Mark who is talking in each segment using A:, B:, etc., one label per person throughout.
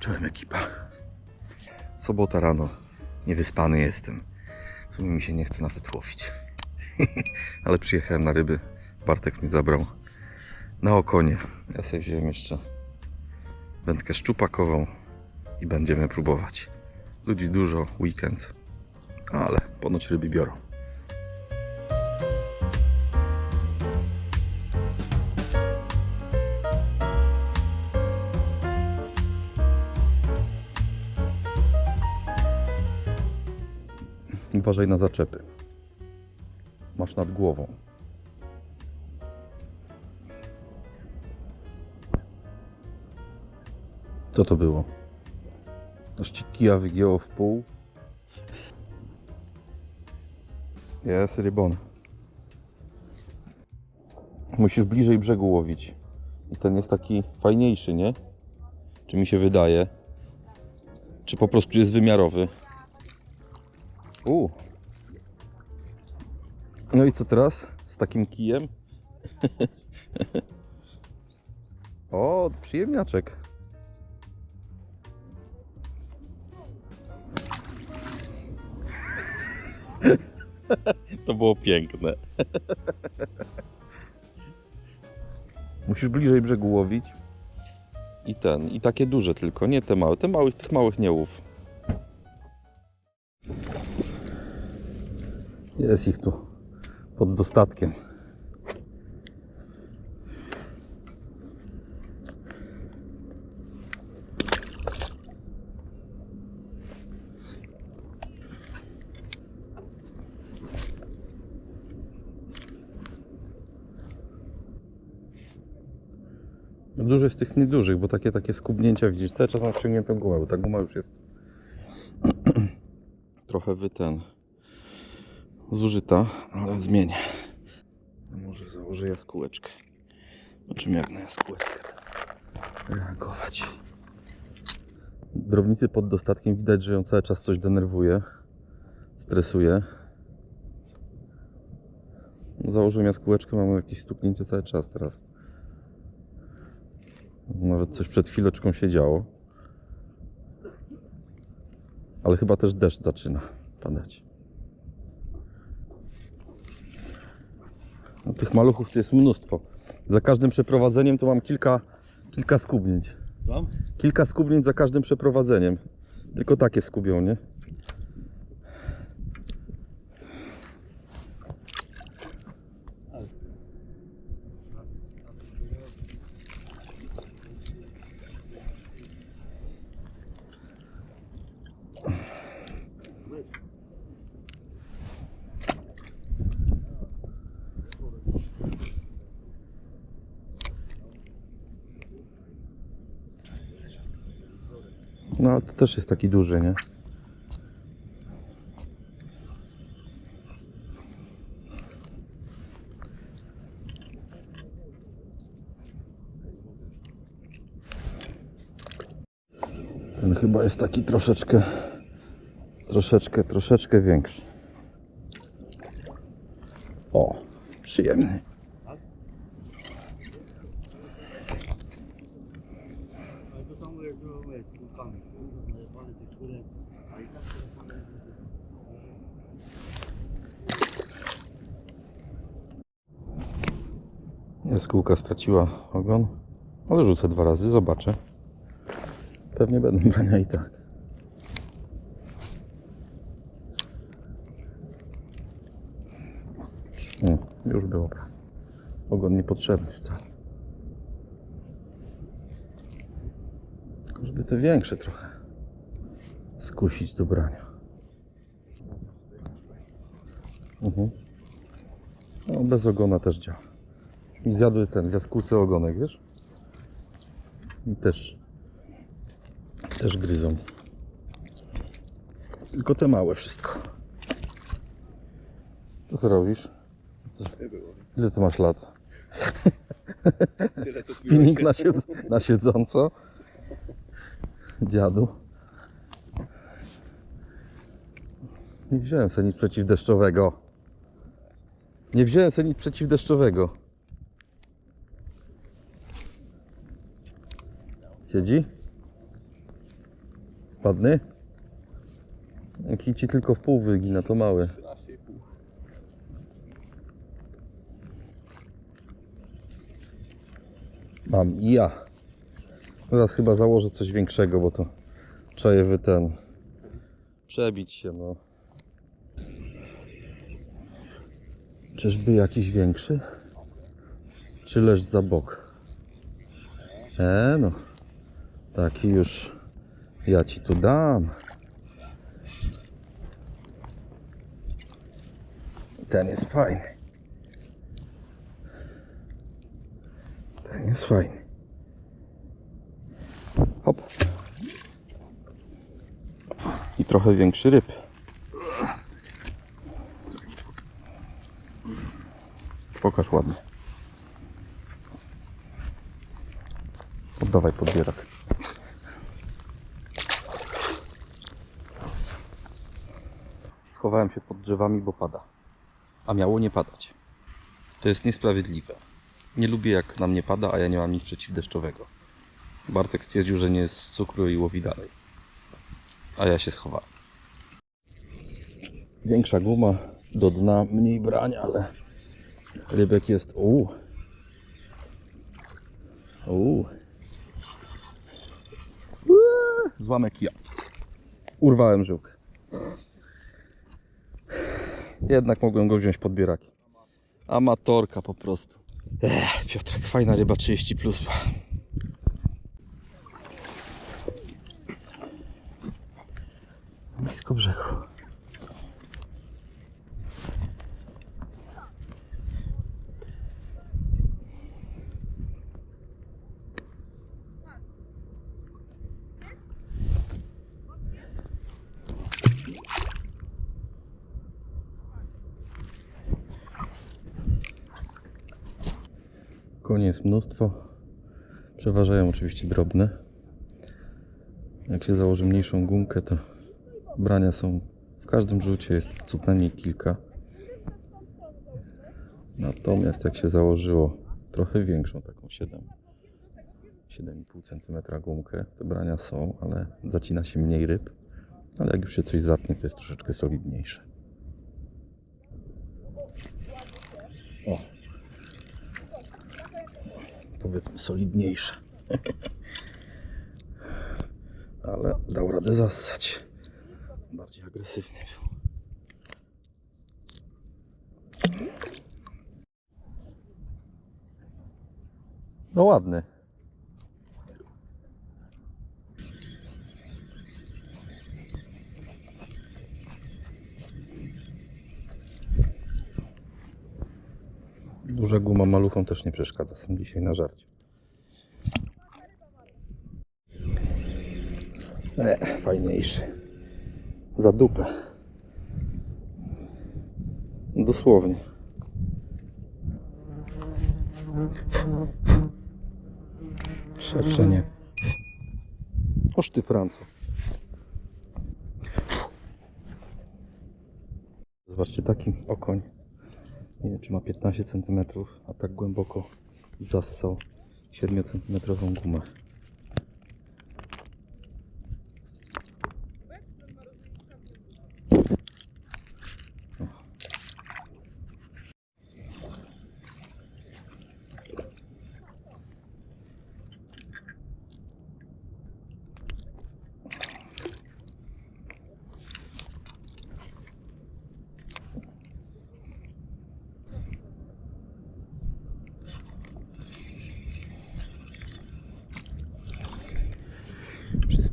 A: Czołem ekipa. Sobota rano. Niewyspany jestem. W sumie mi się nie chce nawet łowić. Ale przyjechałem na ryby. Bartek mnie zabrał na okonie. Ja sobie wziąłem jeszcze wędkę szczupakową i będziemy próbować. Ludzi dużo, weekend, ale ponoć ryby biorą. Uważaj na zaczepy. Masz nad głową. Co to było? Aż ci kija wygięło w pół. Jest rybon. Musisz bliżej brzegu łowić. I ten jest taki fajniejszy, nie? Czy mi się wydaje? Czy po prostu jest wymiarowy? U. No i co teraz? Z takim kijem? o, przyjemniaczek. To było piękne. Musisz bliżej brzegu łowić. I ten, i takie duże tylko, nie te małe. Te małych, tych małych nie łów. Jest ich tu pod dostatkiem. No Dużo jest tych niedużych, bo takie takie skubnięcia widzisz, cały czas mam wciągniętą gumę, bo ta guma już jest trochę wy ten zużyta, ale zmienię. Może założę jaskółeczkę. O czym jak na jaskółeczkę reagować. Drobnicy pod dostatkiem widać, że ją cały czas coś denerwuje, stresuje. Założyłem jaskółeczkę, mamy jakieś stuknięcie cały czas teraz. Nawet coś przed chwileczką się działo. Ale chyba też deszcz zaczyna padać. No, tych maluchów tu jest mnóstwo. Za każdym przeprowadzeniem to mam kilka, kilka skubnięć. Kilka skubnięć za każdym przeprowadzeniem. Tylko takie skubią, nie? No to też jest taki duży, nie? Ten chyba jest taki troszeczkę, troszeczkę, troszeczkę większy. O, przyjemny.
B: Ale to samo jak było kulkami. Zajebane tych kulek, a i tak samo jak
A: Jaskółka straciła ogon, ale rzucę dwa razy, zobaczę. Pewnie będą brania i tak. O, już było. Ogon niepotrzebny wcale. Tylko żeby te większe trochę skusić do brania. Mhm. No, bez ogona też działa. Mi zjadły ten w jaskółce ogonek, wiesz? I też też gryzą. Tylko te małe wszystko. To co robisz? Ile ty masz lat?
B: Tyle co
A: Spinning na, siedz na siedząco? Dziadu. Nie wziąłem sobie nic przeciwdeszczowego. Nie wziąłem sobie nic przeciwdeszczowego. Siedzi? Ładny? Jaki ci tylko w pół wygina, to mały.
C: 13,5.
A: Mam i ja. Teraz chyba założę coś większego, bo to czaję wy ten. Przebić się, no. Czyżby jakiś większy? Czy leż za bok? E no. Taki już ja ci tu dam. Ten jest fajny. Ten jest fajny. I trochę większy ryb. Pokaż ładnie. Oddawaj podbierak. Schowałem się pod drzewami, bo pada. A miało nie padać. To jest niesprawiedliwe. Nie lubię jak na mnie pada, a ja nie mam nic przeciwdeszczowego. Bartek stwierdził, że nie jest z cukru i łowi dalej. A ja się schowałem. Większa guma do dna, mniej brania, ale rybek jest. Uuu. Uuu. Złamek ja. Urwałem żyłkę. Jednak mogłem go wziąć pod bieraki. Amatorka po prostu. Ech, Piotrek, fajna ryba 30 plus. Blisko brzegu. Konie jest mnóstwo. Przeważają oczywiście drobne. Jak się założy mniejszą gumkę, to brania są w każdym rzucie jest co najmniej kilka. Natomiast jak się założyło trochę większą, taką 7 7,5 cm gumkę, te brania są, ale zacina się mniej ryb. Ale jak już się coś zatnie, to jest troszeczkę solidniejsze. O, powiedzmy solidniejsze. Ale dał radę zassać. Bardziej agresywny był. No ładny. Duża guma maluchom też nie przeszkadza. Są dzisiaj na żarcie. E, fajniejszy. Za dupę. Dosłownie. Szerszenie. Oż ty Francu. Zobaczcie, taki okoń. Nie wiem, czy ma 15 cm, a tak głęboko zassał 7 cm gumę.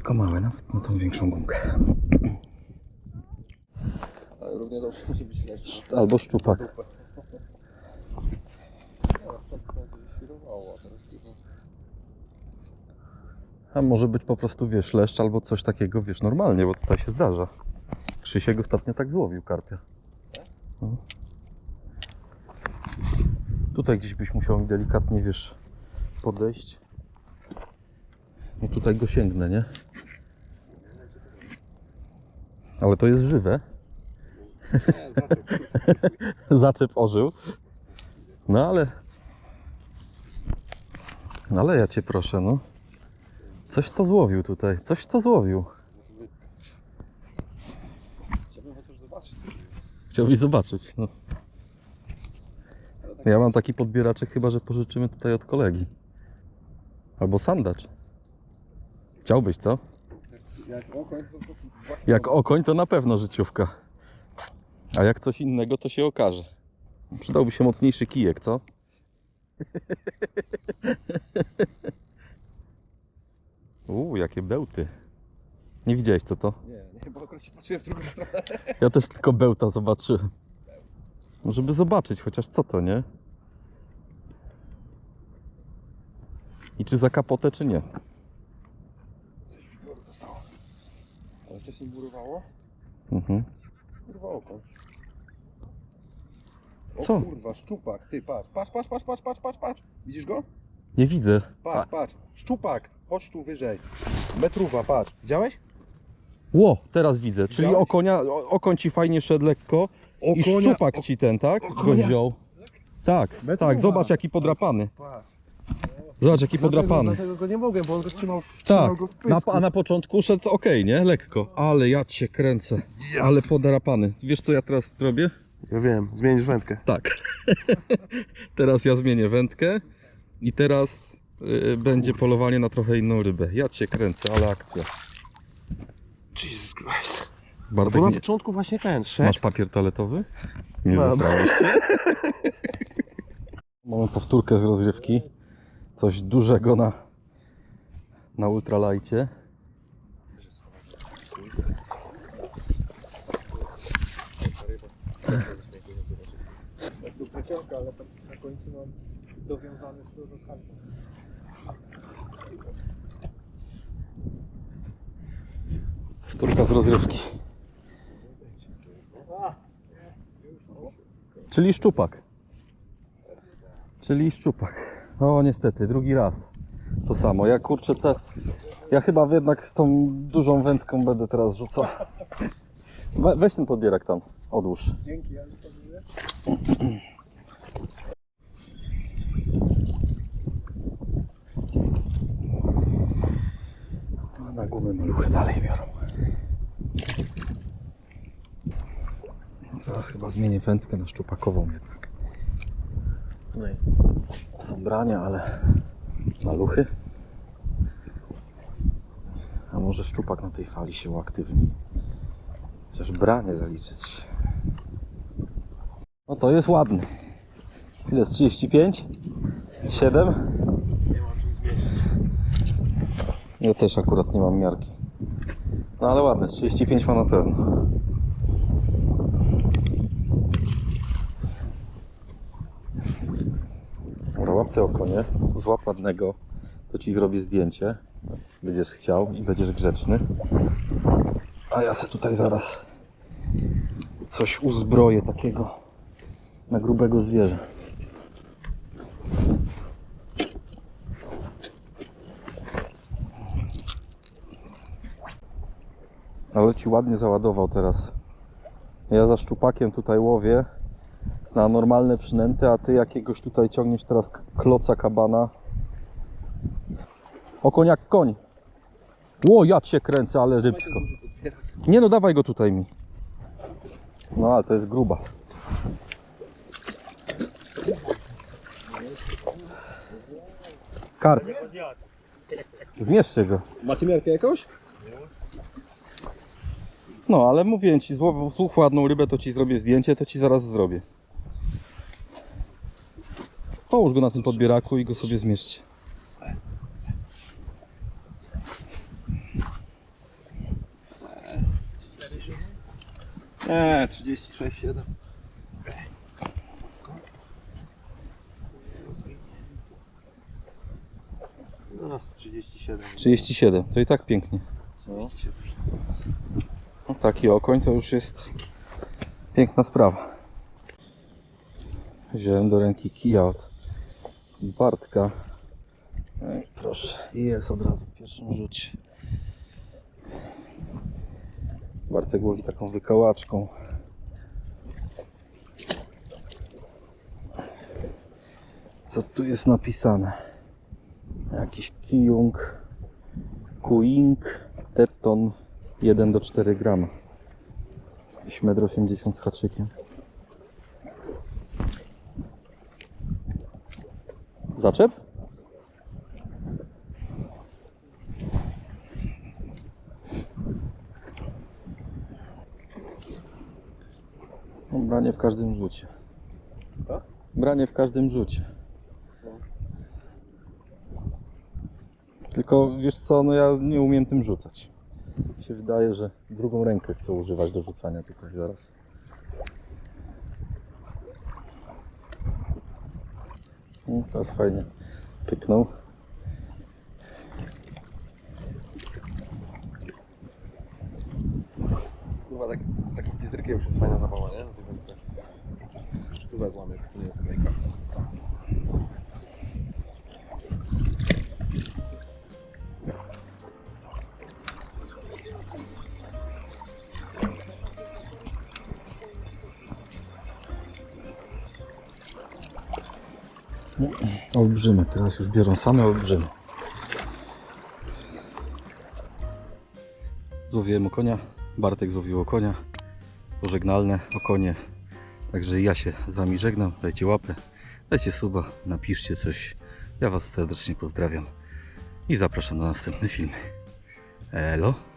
A: Wszystko nawet na tą większą gumkę.
C: Ale równie dobrze może być leszcz.
A: Albo szczupak.
C: A
A: może być po prostu, wiesz, leszcz albo coś takiego, wiesz, normalnie, bo tutaj się zdarza. Krzysiek ostatnio tak złowił karpia. No. Tutaj gdzieś byś musiał mi delikatnie, wiesz, podejść. No tutaj go sięgnę, nie? Ale to jest żywe.
C: Nie, zaczep.
A: zaczep ożył. No ale... No ale ja Cię proszę, no. Coś to złowił tutaj, coś to złowił.
C: Chciałbym zobaczyć.
A: Chciałbyś zobaczyć, no. Ja mam taki podbieraczek chyba, że pożyczymy tutaj od kolegi. Albo sandacz. Chciałbyś, co?
C: Jak okoń, to, to, to
A: Jak okoń, to na pewno życiówka. A jak coś innego, to się okaże. Przydałby się mocniejszy kijek, co? Uuu, jakie bełty. Nie widziałeś co to?
C: Nie, nie, bo akurat się patrzyłem w drugą stronę.
A: Ja też tylko bełta zobaczyłem. No, Żeby zobaczyć chociaż co to, nie? I czy za kapotę, czy nie?
C: Coś figury dostało. Ale wcześniej burowało?
A: Mhm.
C: Kurwa okoń. O
A: Co?
C: kurwa, szczupak, ty patrz, patrz, patrz, patrz, patrz, patrz, patrz, patrz. Widzisz go?
A: Nie widzę.
C: Patrz, patrz, szczupak, chodź tu wyżej. Metruwa, patrz. Widziałeś?
A: Ło, teraz widzę. Czyli
C: Widziałeś?
A: okonia, o- okoń ci fajnie szedł lekko i
C: Okonia-
A: szczupak ci ten, tak? Go
C: okonia.
A: wziął. Tak,
C: Metruwa.
A: tak, zobacz jaki podrapany.
C: Patrz.
A: Zobacz jaki podrapany.
C: Dlatego go nie mogłem, bo on go trzymał, trzymał
A: Tak,
C: go w
A: na,
C: pysku.
A: a na początku szedł ok, nie? Lekko. Ale ja cię kręcę. Ale podrapany. Wiesz co ja teraz zrobię?
C: Ja wiem, zmienisz wędkę.
A: Tak. teraz ja zmienię wędkę i teraz y, będzie polowanie na trochę inną rybę. Ja cię kręcę, ale akcja.
C: Jesus Christ.
A: Bartek,
C: Bo na
A: nie,
C: początku właśnie ten,
A: masz
C: szedł.
A: papier toaletowy? Nie
C: Mam.
A: Mamy powtórkę z rozrywki. Coś dużego na, na ultralajcie.
D: Tu pociąga, ale na końcu mam dowiązany fluorokarbon.
A: Powtórka z rozrywki. Czyli szczupak. Czyli szczupak. O niestety, drugi raz. To samo. Ja kurczę te. Ja chyba jednak z tą dużą wędką będę teraz rzucał. We, weź ten podbierak tam. Odłóż.
D: Dzięki, mówię.
A: Na gumę maluchy dalej biorą. Zaraz chyba zmienię wędkę na szczupakową jednak. No i są brania, ale maluchy. A może szczupak na tej fali się uaktywni? Chociaż branie zaliczyć. No to jest ładny. Ile jest 35? 7? Ja też akurat nie mam miarki. No ale ładne, z 35 ma na pewno. Te oko, nie? Złap ładnego, to ci zrobię zdjęcie. Będziesz chciał i będziesz grzeczny. A ja se tutaj zaraz coś uzbroję takiego na grubego zwierzę. Ale ci ładnie załadował teraz. Ja za szczupakiem tutaj łowię na normalne przynęty, a ty jakiegoś tutaj ciągniesz teraz kloca kabana. O koń jak koń. Ło, ja cię kręcę, ale rybsko. Nie no, dawaj go tutaj mi. No, ale to jest grubas. Karp. Zmierzcie go.
C: Macie miarkę jakąś?
A: No, ale mówię ci, złów ładną rybę, to ci zrobię zdjęcie, to ci zaraz zrobię. Połóż go na tym podbieraku i go sobie zmierzcie.
C: Nie, 36,7. No, 37.
A: 37, to i tak pięknie.
C: No.
A: No, taki okoń to już jest piękna sprawa. Wziąłem do ręki kija od Bartka. Ej, proszę, jest od razu w pierwszym rzucie. Bartek łowi taką wykałaczką. Co tu jest napisane? Jakiś kijung, kuing, teton 1 do 4 grama. Jakieś 1,80 m z haczykiem. Zaczep? No, branie w każdym rzucie. Branie w każdym rzucie. Tylko wiesz co, no ja nie umiem tym rzucać. Mi się wydaje, że drugą rękę chcę używać do rzucania tutaj zaraz. No, teraz fajnie pyknął.
C: Kurwa, tak, z takim pizdrykiem już jest fajna zabawa, nie? Szczupę złamiesz, to nie jest lejka.
A: Olbrzyme, teraz już biorą same olbrzymy. Złowiłem okonia, Bartek złowił okonia, pożegnalne okonie. Także ja się z Wami żegnam, dajcie łapę, dajcie suba, napiszcie coś. Ja Was serdecznie pozdrawiam i zapraszam na następne filmy. Elo!